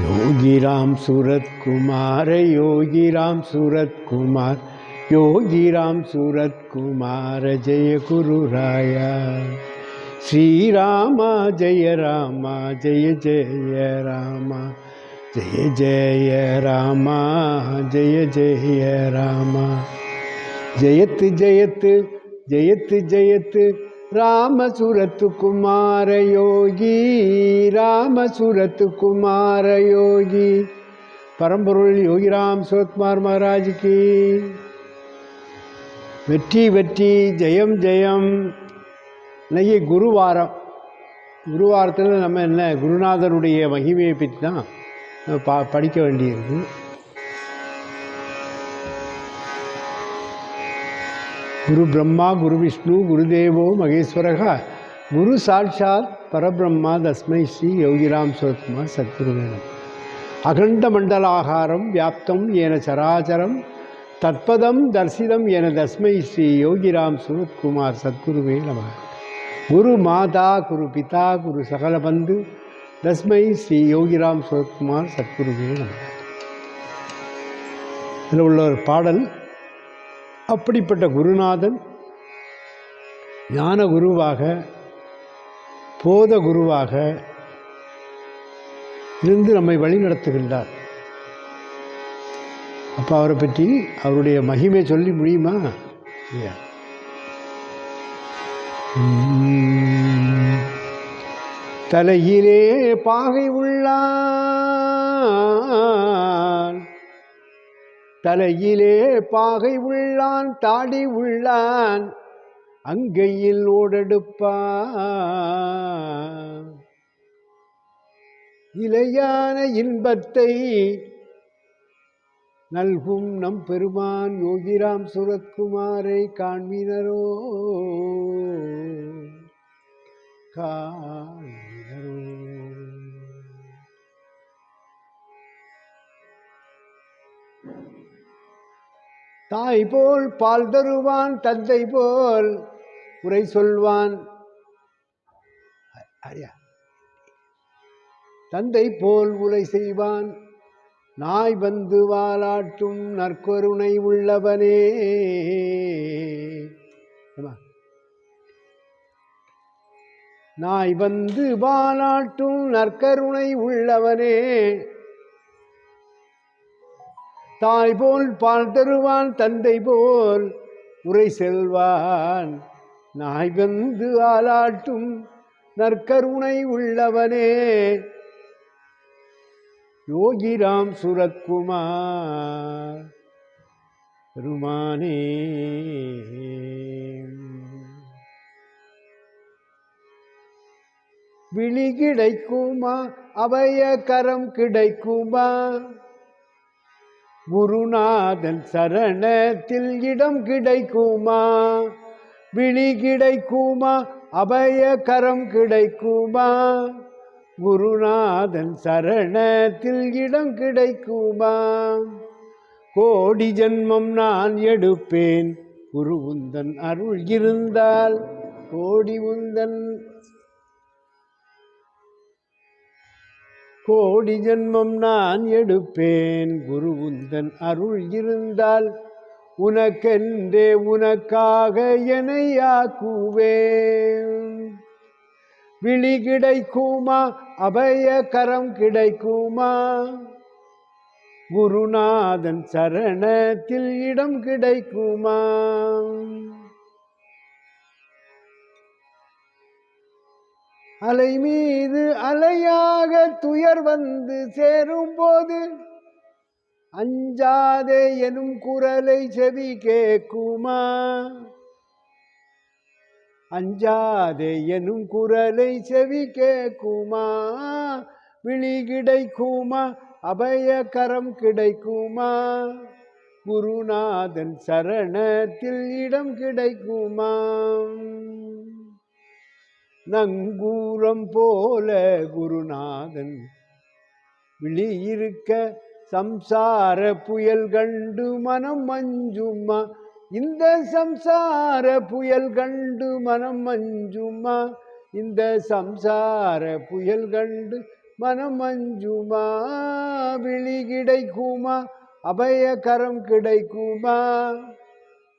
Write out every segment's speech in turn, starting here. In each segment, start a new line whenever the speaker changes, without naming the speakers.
योगी राम सूरत कुमार योगी राम सूरत कुमार योगी राम सूरत कुमार जय गुरु राया। श्री राम जय रामा, जय जय राम, जय जय रामा, जय जय राम। जयत जयत जयत जयत ராமசூரத்து குமார யோகி ராமசூரத்து குமார யோகி பரம்பொருள் யோகிராம் சுரத்குமார் மகாராஜுக்கு. வெற்றி வெற்றி ஜெயம் ஜெயம். இன்னைக்கு குருவாரம். குருவாரத்தில் நம்ம என்ன குருநாதனுடைய மகிமையை பற்றி தான் படிக்க வேண்டியிருக்கு. குரு பிரம்மா குரு விஷ்ணு குருதேவோ மகேஸ்வரகா. குரு சாட்சாத் பரபிரம்மா தஸ்மை ஸ்ரீ யோகிராம் சிவகுமார் சத்குருவேனம் அகண்ட மண்டலாகாரம் வியாப்தம் என சராச்சரம் தத்பதம் தர்சிதம் என தஸ்மை ஸ்ரீ யோகிராம் சுரத்குமார் சத்குருவே நம. குரு மாதா குரு பிதா குரு சகல பந்து தஸ்மை ஸ்ரீ யோகிராம் சுரத்குமார் சத்குருவே நம. இதில் உள்ள ஒரு பாடல் அப்படிப்பட்ட குருநாதன் ஞான குருவாக போத குருவாக இருந்து நம்மை வழி நடத்துகின்றார். அப்போ அவரை பற்றி அவருடைய மகிமை சொல்லி முடியுமா? இல்லையா? தலையிலே பாகை உள்ளான். தலையிலே பாகை உள்ளான் தாடி உள்ளான் அங்கையில் ஓடெடுப்பான். இலையான இன்பத்தை நல்கும் நம் பெருமான் யோகிராம் சுரத்குமாரை காண்பினரோ கா தாய் போல் பால் தருவான் தந்தை போல் உரை சொல்வான். தந்தை போல் உரை செய்வான் நாய் வந்து வாலாட்டும் நற்கருணை உள்ளவனே. நாய் வந்து வாலாட்டும் நற்கருணை உள்ளவனே. தாய் போல் பால் தருவான் தந்தை போல் உரை செல்வான். நாய் வந்து ஆளாட்டும் நற்கருணை உள்ளவனே. யோகிராம் சுரக்குமார் பெருமானே. விழி கிடைக்குமா அபய கரம் கிடைக்குமா? குருநாதன் சரணத்தில் இடம் கிடைக்குமா? விழி கிடைக்குமா? அபய கரம் கிடைக்குமா? குருநாதன் சரணத்தில் இடம் கிடைக்குமா? கோடி ஜென்மம் நான் எடுப்பேன். குரு உந்தன் அருள் இருந்தால் கோடி உந்தன் கோடி ஜென்மம் நான் எடுப்பேன். குரு உந்தன் அருள் இருந்தால் உனக்கென்றே உனக்காக எனையாக்குவேன் விழி கிடைக்குமா? அபய கரம் கிடைக்குமா? குருநாதன் சரணத்தில் இடம் கிடைக்குமா? அலை மீது அலையாக துயர் வந்து சேரும் போது அஞ்சாதே எனும் குரலை செவி கேக்குமா அஞ்சாதே எனும் குரலை செவி கேக்குமா விழி கிடைக்குமா? அபயகரம் கிடைக்குமா? குருநாதன் சரணத்தில் இடம் கிடைக்குமா நங்கூரம் போல குருநாதன். விழியிருக்க சம்சார புயல் கண்டு மனம் மஞ்சுமா? இந்த சம்சார புயல் கண்டு மனம் மஞ்சுமா? இந்த சம்சார புயல் கண்டு மனம் மஞ்சுமா? விழி கிடைக்குமா? அபயகரம் கிடைக்குமா?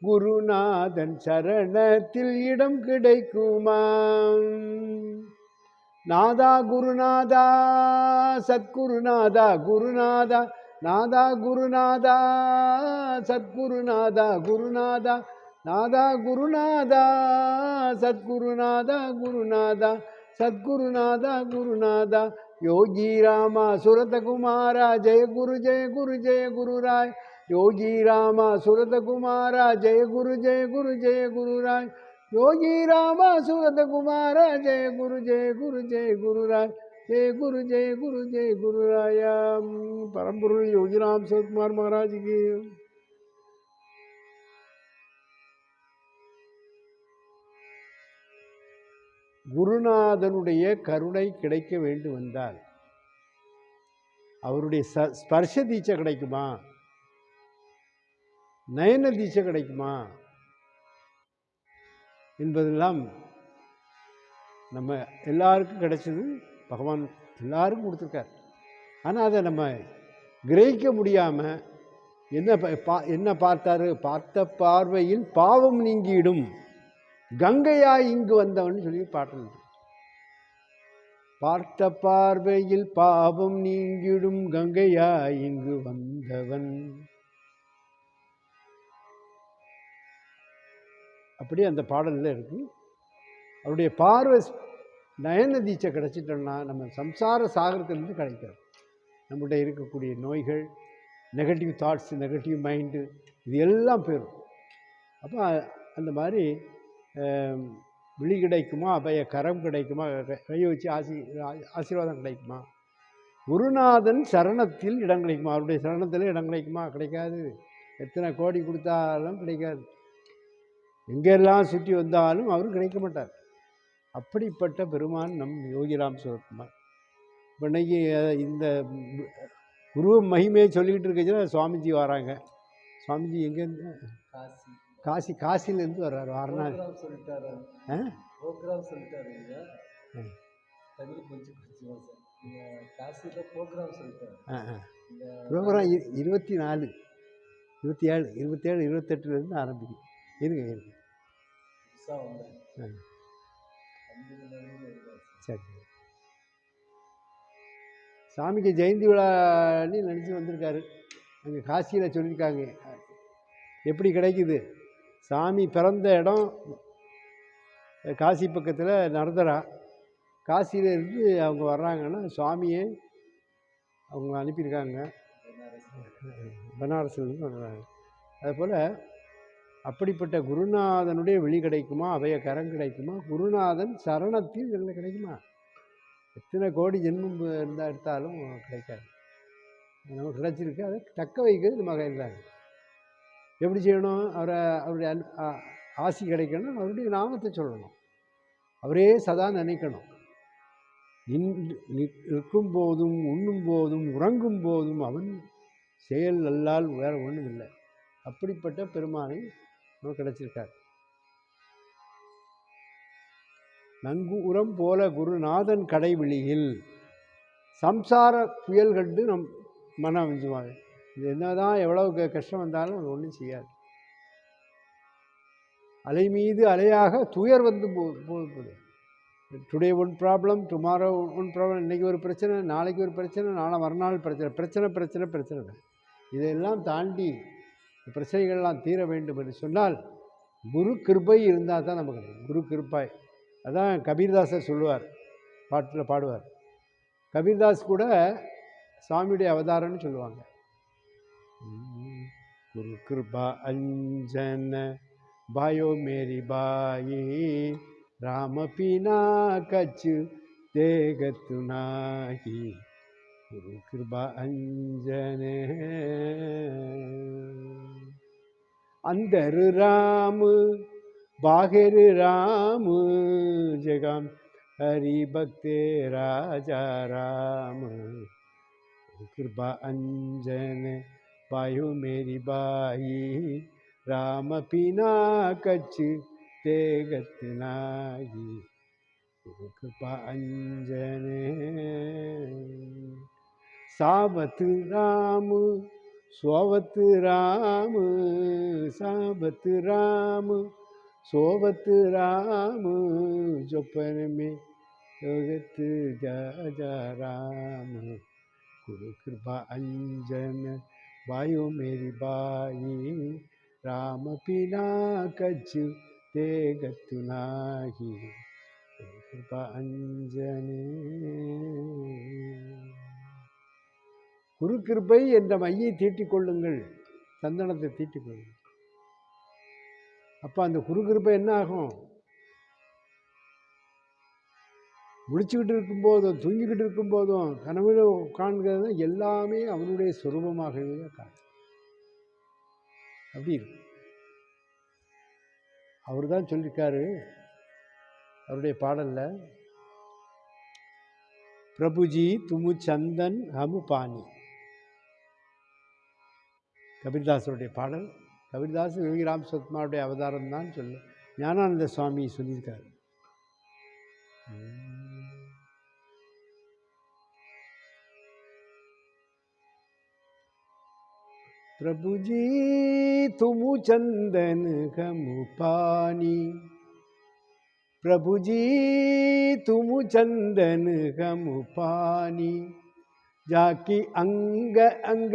குருநாதன் சரணத்தில் இடம் கிடைக்குமா நாதா குருநாதா சத்குருநாதா குருநாதா நாதா குருநாதா சத்குருநாதா குருநாதா நாதா குருநாதா சத்குருநாதா குருநாதா சத்குருநாதா குருநாதா. யோகி ராமா சுரதகுமாரா ஜெய குரு ஜெய குரு ஜெய குருராய் யோகி ராமா சுரதகுமாரா ஜெய குரு ஜெய குரு ஜெய குருராய் யோகி ராமா சுரதகுமாரா ஜெய குரு ஜெய குரு ஜெய குருராய் ஜெய குரு ஜெய குரு ஜெய குருராயாம் பரம்பொருள் யோகிராம் சிவகுமார் மகாராஜுக்கு. குருநாதனுடைய கருணை கிடைக்க வேண்டும் என்றால் அவருடைய ச ஸ்பர்ஷ தீட்சை கிடைக்குமா? நயன தீட்சை கிடைக்குமா? என்பதெல்லாம் நம்ம எல்லாருக்கும் கிடைச்சது பகவான் எல்லாருக்கும் கொடுத்துருக்கார். ஆனால் அதை நம்ம கிரகிக்க முடியாமல் என்ன ப- பா என்ன பார்த்தாரு? பார்த்த பார்வையில் பாவம் நீங்கிடும். கங்கையா இங்கு வந்தவன் சொல்லி பாட்டு பார்த்த பார்வையில் பாவம் நீங்கிடும் கங்கையா இங்கு வந்தவன். அப்படி அந்த பாடலில் இருக்கு. அவருடைய பார்வை நயன தீட்சை கிடைச்சிட்டோம்னா நம்ம சம்சார சாகரத்திலிருந்து கிடைக்காது. நம்மகிட்ட இருக்கக்கூடிய நோய்கள் நெகட்டிவ் தாட்ஸ் நெகட்டிவ் மைண்டு இது எல்லாம் போயிடும் அப்போ அந்த மாதிரி விழி கிடைக்குமா அபய கரம் கிடைக்குமா கை- கையை வச்சு ஆசி ஆசீர்வாதம் கிடைக்குமா? குருநாதன் சரணத்தில் இடம் கிடைக்குமா? அவருடைய சரணத்தில் இடம் கிடைக்குமா? கிடைக்காது. எத்தனை கோடி கொடுத்தாலும் கிடைக்காது. எங்கெல்லாம் சுற்றி வந்தாலும் அவரும் கிடைக்க மாட்டார். அப்படிப்பட்ட பெருமான் நம் யோகிராம் சிவகுமார். இப்போ இன்னைக்கு இந்த குரு மகிமையை சொல்லிக்கிட்டு இருக்கச்சுன்னா சுவாமிஜி வராங்க. சுவாமிஜி எங்கேருந்து
காசி.
காசி காசிலேருந்து வர்றாரு வாரணாசி.
சொல்லிட்டாரு?
ஆ?
ப்ரோக்ராம் சொல்லிட்டாரு ப்ரோக்ராம்
இருபத்தி நாலு இருபத்தி ஏழு இருபத்தேழு இருபத்தெட்டுலேருந்து ஆரம்பிக்கும் இருங்க இருங்க.
புதுசாக வந்தேன்
சரி சாமிக்கு ஜெயந்தி விழான்னு நினச்சி வந்திருக்காரு. அங்கே காசியில் சொல்லியிருக்காங்க. எப்படி கிடைக்குது? சாமி பிறந்த இடம் காசி பக்கத்தில் நடந்தரா காசியில் இருந்து அவங்க வர்றாங்கன்னா சுவாமியே அவங்க அனுப்பியிருக்காங்க. பனாரஸ்லேருந்து வர்றாங்க. அதுபோல் அப்படிப்பட்ட குருநாதனுடைய வெளி கிடைக்குமா? அவைய கரம் கிடைக்குமா? குருநாதன் சரணத்தில் எங்களை கிடைக்குமா? எத்தனை கோடி ஜென்மம் இருந்தால் எடுத்தாலும் கிடைக்காது. நமக்கு கிடச்சிருக்கு அதை தக்க வைக்கிறது நம்ம கையில் தான். எப்படி செய்யணும்? அவரை அவருடைய அன் ஆ- ஆசி கிடைக்கணும் அவருடைய நாமத்தை சொல்லணும். அவரே சதா நினைக்கணும். நிற்கும் போதும் உண்ணும் போதும் உறங்கும் போதும் அவன் செயல் அல்லால் வேற ஒன்றும் இல்லை அப்படிப்பட்ட பெருமானை கிடைச்சிருக்கார். நங்கூரம் போல குருநாதன் கடைவிழியில். சம்சார புயல் கண்டு நம் மனம் அமைஞ்சுவாங்க இது என்னதான் எவ்வளவு க- கஷ்டம் வந்தாலும் அது ஒன்றும் செய்யாது. அலை மீது அலையாக துயர் வந்து போ போகுது போகுது. Today one problem tomorrow one problem இன்றைக்கி ஒரு பிரச்சனை நாளைக்கு ஒரு பிரச்சனை நாளை மறுநாள் பிரச்சனை பிரச்சனை பிரச்சனை பிரச்சனை. இதையெல்லாம் தாண்டி பிரச்சனைகள்லாம் தீர வேண்டும் என்று சொன்னால் குரு கிருபை இருந்தால் தான் நமக்கு குரு கிருப்பாய் அதான் கபீர்தாசர் சொல்லுவார் பாட்டில் பாடுவார். கபீர்தாஸ் கூட சுவாமியுடைய அவதாரம்னு சொல்லுவாங்க. குரு கிருபா அஞ்சன பாயோ மேரி பாயி ராம பீனா கச்சு தேகத்து गुरुकृपा अंजने। अंदर राम, बाहिर राम, जगम हरि भक्त राजा राम। कृपा अंजन, पायो मेरी बाई राम पीना कच्छ ते गतनाई कृपा अंजन। सावत राम, सोवत राम, सावत राम, सोवत राम जोपन में योगत जा जा राम। गुरु कृपा अंजन, वायु मेरी बाई, राम पिना कछ तेगत नाही। गुरु कृपा अंजने। குரு கிருப்பை என்ற மையை தீட்டிக் கொள்ளுங்கள். சந்தனத்தை தீட்டிக் கொள்ளுங்கள். அப்போ அந்த குரு கிருப்பை என்ன ஆகும்? முடிச்சுக்கிட்டு இருக்கும்போதும் தூங்கிக்கிட்டு இருக்கும்போதும் கனவுல காண்கிறது எல்லாமே அவனுடைய சொரூபமாகவே காணும் அப்படி இருக்கு. அவர் தான் சொல்லியிருக்காரு அவருடைய பாடலில் பிரபுஜி துமு சந்தன் ஹமு பாணி கபீர்தாசருடைய பாடல் கபீர்தாஸ் யோகிராம் சத்மாவுடைய அவதாரம் தான் சொல்லு ஞானானந்த சுவாமி சொல்லியிருக்காரு प्रभु जी तुम चंदन हम पानी प्रभु जी तुम चंदन हम पानी जाकी अंग अंग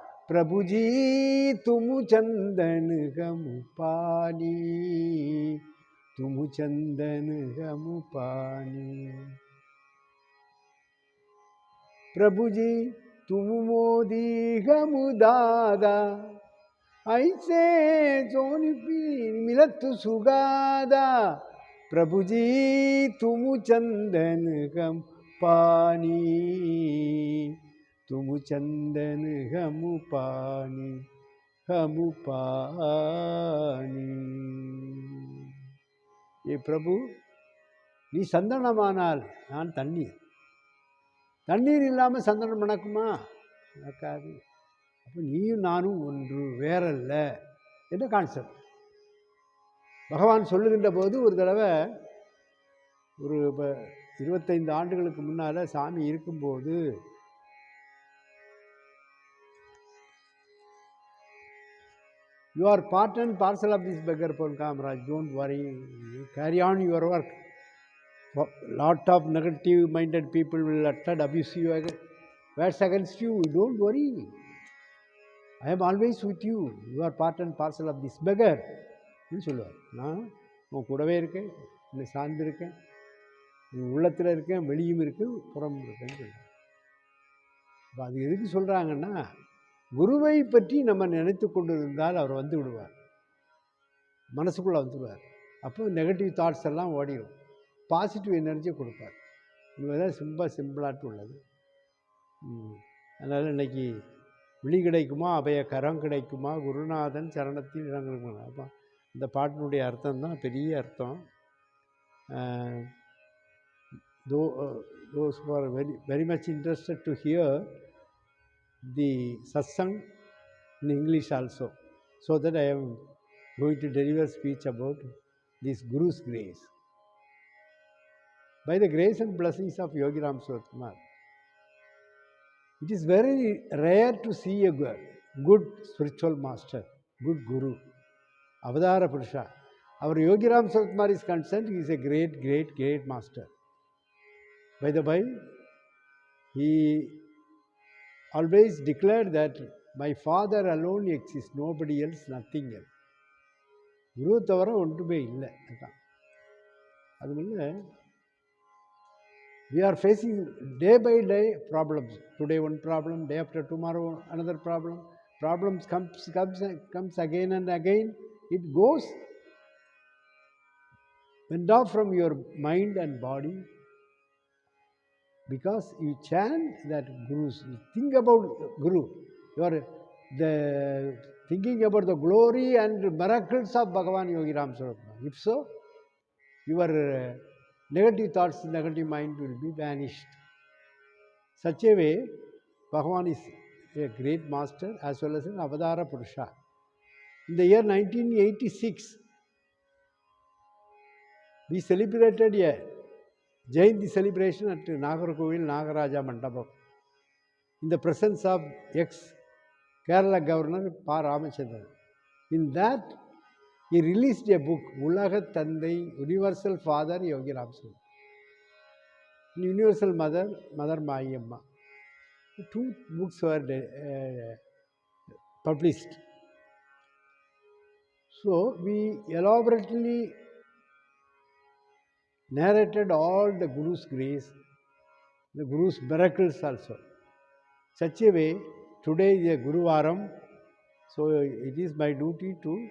प्रभु जी तुम चंदन गम पानी तुम चंदन गम पानी प्रभु जी तुम मोदी गम दादा ऐसे जोन पी मिलत सुगादा प्रभु जी तुम चंदन गम पानी तुम चंदन हम पानी हम पानी ஏ பிரபு நீ சந்தனமானால் நான் தண்ணீர் தண்ணீர் இல்லாமல் சந்தனம் மணக்குமா நடக்காது அப்போ நீயும் நானும் ஒன்று வேறல்ல என்ன கான்செப்ட் பகவான் சொல்லுகின்ற போது ஒரு தடவை ஒரு இப்போ இருபத்தைந்து ஆண்டுகளுக்கு முன்னால் சாமி இருக்கும்போது you are part and parcel of this beggar Pon Kamaraj don't worry carry on your work lot of negative minded people will attack abuse you worse words you don't worry I i always with you you are part and parcel of this beggar சொல்லுவார். நான் உன் கூடவே இருக்கேன். என்னை சார்ந்திருக்கேன் உன் உள்ளத்தில் இருக்கேன். வெளியும் இருக்குது புறம் இருக்கேன்னு சொல்லுவார். இப்போ அது எதுக்கு சொல்கிறாங்கன்னா குருவை பற்றி நம்ம நினைத்து கொண்டு இருந்தால் அவர் வந்து விடுவார். மனசுக்குள்ளே வந்துடுவார் அப்போ நெகட்டிவ் தாட்ஸ் எல்லாம் ஓடிடும் பாசிட்டிவ் எனர்ஜியை கொடுப்பார். இதுதான் ரொம்ப சிம்பிளாட்டு உள்ளது. அதனால் இன்னைக்கு விழி கிடைக்குமா அபய கரம் கிடைக்குமா குருநாதன் சரணத்தில் இறங்குமா அப்போ இந்த பாட்டினுடைய அர்த்தம் தான் பெரிய அர்த்தம். தோ those for very very much interested to hear the satsang in English also, so that I am going to deliver speech about this Guru's grace. By the grace and blessings of Yogi Ram Swatamar, it is very rare to see a good spiritual master, good Guru, Avadara Purusha. Our Yogi Ram Swatamar is concerned, he is a great, great, great master. By the way, he always declared that my father alone exists, nobody else, nothing else. குரு தவிர ஒன்றுமே இல்லை அதான் அது முன்ன we are facing day by day problems today one problem day after tomorrow another problem problems comes comes comes again and again it goes went off from your mind and body because you chant that Guru's. Think about Guru. You are the thinking about the glory and miracles of Bhagavan Yogi Ram Sarvapama. If so, your uh, negative thoughts, negative mind will be vanished. Such a way, Bhagavan is a great master as well as an Avadara Purusha. In the year 1986, we celebrated a Jayanti celebration at Nagercoil Nagaraja Mandapam in the presence of ex Kerala governor P Ramachandran in that he released a book உலக தந்தை universal father Yogi ராம்சன் universal mother mother Mayamma two books are published so we elaborately narrated all the Guru's grace, the Guru's miracles also. Such a way, today is a Guru Varam, so it is my duty to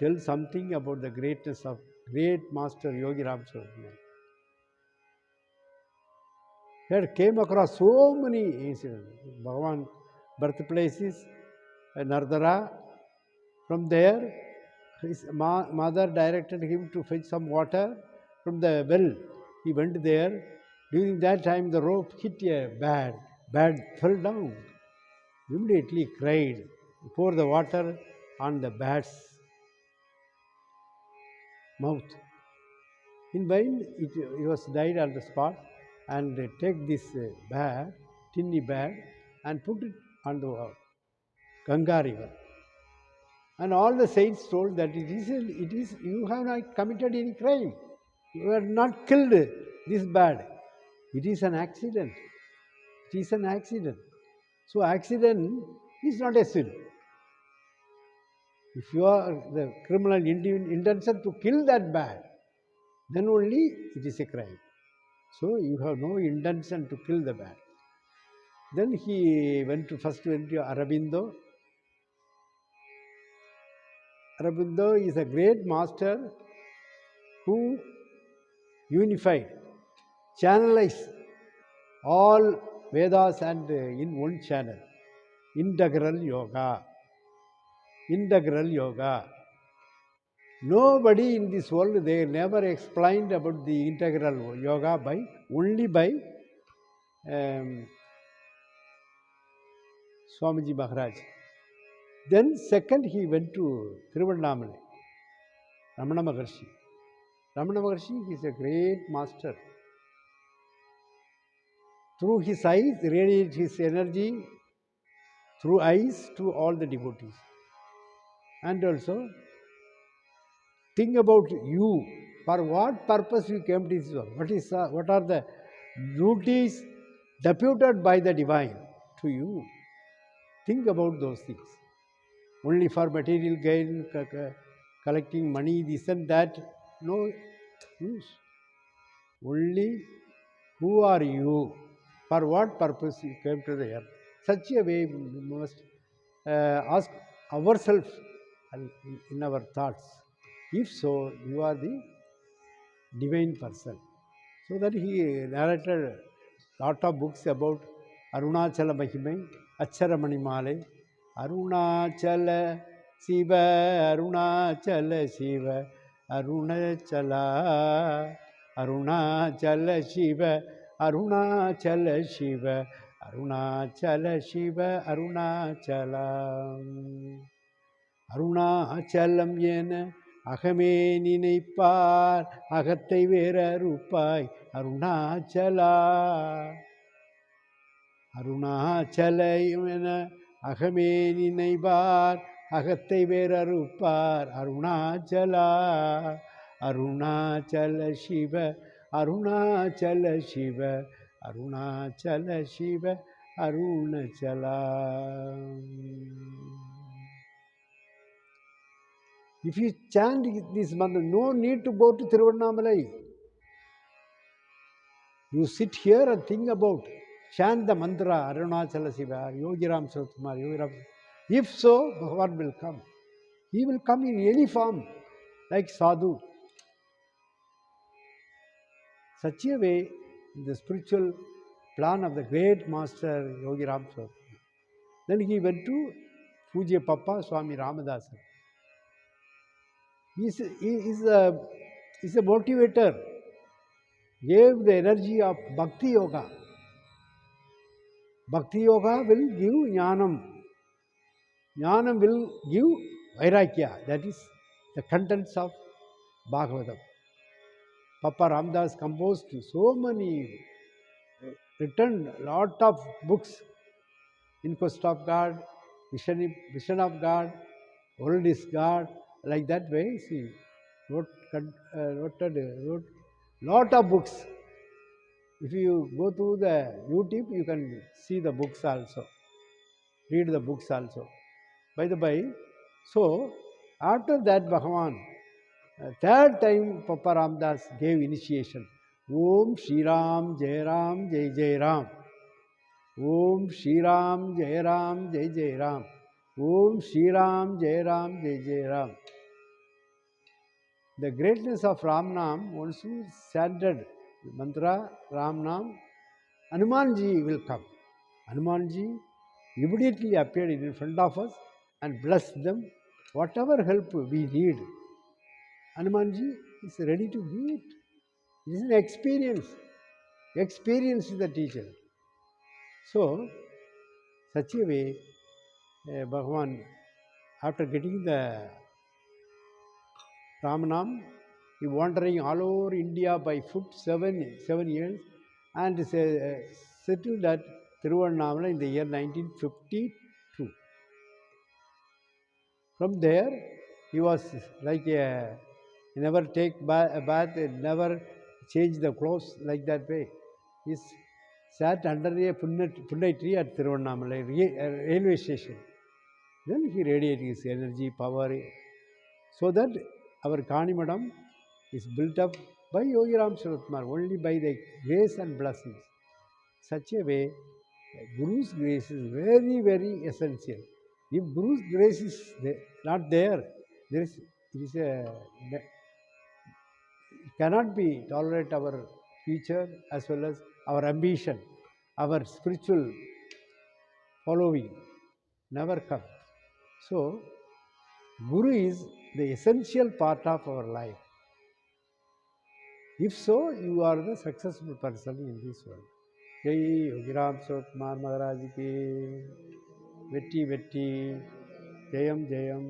tell something about the greatness of great Master Yogi Ram Sarvapama. Here came across so many incidents. Bhagavan birthplaces, Nardara. From there, his ma- mother directed him to fetch some water from the well. He went there. During that time, the rope hit a bad. Bad fell down. Immediately cried. Pour the water on the bat's mouth. In vain, it, it was died on the spot. And take this uh, bag, tinny bag, and put it on the Ganga river. And all the saints told that it is, it is you have not committed any crime. You have not killed this bad. It is an accident. It is an accident. So accident is not a sin. If you are the criminal intention to kill that bad, then only it is a crime. So you have no intention to kill the bad. Then he went to first went to Arabindo. Arabindo is a great master who unified, channelized all Vedas and uh, in one channel. Integral yoga. Integral yoga. Nobody in this world they never explained about the integral yoga by only by um, Swamiji Maharaj. Then second he went to Tiruvannamalai, Ramana Maharshi. Ramana Maharshi is a great master. Through his eyes radiates his energy through eyes to all the devotees. And also think about you. For what purpose you came to this world? What is uh, what are the duties deputed by the divine to you? Think about those things. Only for material gain, co- co- collecting money, this and that, no use. Only who are you? For what purpose you came to the earth? Such a way we must uh, ask ourselves and in- in our thoughts. If so, you are the divine person. So that he narrated lot of books about Arunachala Mahimai, Acharamani Malai, Arunachala Siva, Arunachala Siva, Arunachala Arunachala Siva Arunachala Siva Arunachala Siva Arunachala Arunachalam என அகமே நினைப்பார் அகத்தை வேறறுப்பாய் அருணாச்சலா அருணாச்சலம் என அகமே நினைவார் அகத்தை வேறறுப்பார் அருணாச்சலா அருணாச்சல சிவ அருணாச்சல சிவ அருணாச்சல சிவ Arunachala If you chant this mantra, no need to go to Tiruvannamalai. You sit here and think about, chant the mantra, Arunachala Siva, Yogi Ram Sarathkumar, Yogi Ram. If so, Bhagavan will come. He will come in any form, like sadhu. such a way the spiritual plan of the great master Yogi Ram Swami. Then he went to Puja Papa Swami Ramadasa. He is, he is, a, he is a motivator, gave the energy of Bhakti Yoga. Bhakti Yoga will give Jnanam. Jnanam will give Vairagya. That is the contents of Bhagavatam. Papa Ramdas composed so many, written lot of books in quest of God, vision, vision of God, world is God, like that way. See, wrote, uh, wrote, wrote lot of books. If you go to the YouTube, you can see the books also, read the books also. By the by, so after that, Bhagavan, uh, third time Papa Ramdas gave initiation. Om Shri Ram Jai Ram Jai Jai Ram. Om Shri Ram Jai Ram Jai Jai Ram. Om Shri Ram Jai Ram Jai Jai Ram. The greatness of Ram Nam, once you chanted mantra Ram Nam, will come. Hanumanji immediately appeared in front of us and bless them. Whatever help we need, Hanumanji is ready to give it. It is an experience. Experience is the teacher. So, such a way, uh, Bhagavan, after getting the Ramanam, he wandering all over India by foot seven, seven years and uh, settled at Tiruvannamalai in the year 1952. From there, he was like a never take ba- a bath, never change the clothes like that way. He sat under a punnai tree at Tiruvannamalai re- uh, railway station. Then he radiated his energy, power, so that our Kanimadam is built up by Yogi Ram Suratmar only by the grace and blessings. Such a way, Guru's grace is very, very essential. If Guru's grace is there, not there, there is, there is a, cannot be tolerate our future as well as our ambition, our spiritual following, never come. So, Guru is the essential part of our life. If so, you are the successful person in this world. Jai Yogiram Sotmar Maharaj Ki. வெற்றி வெற்றி. ஜெயம் ஜெயம்.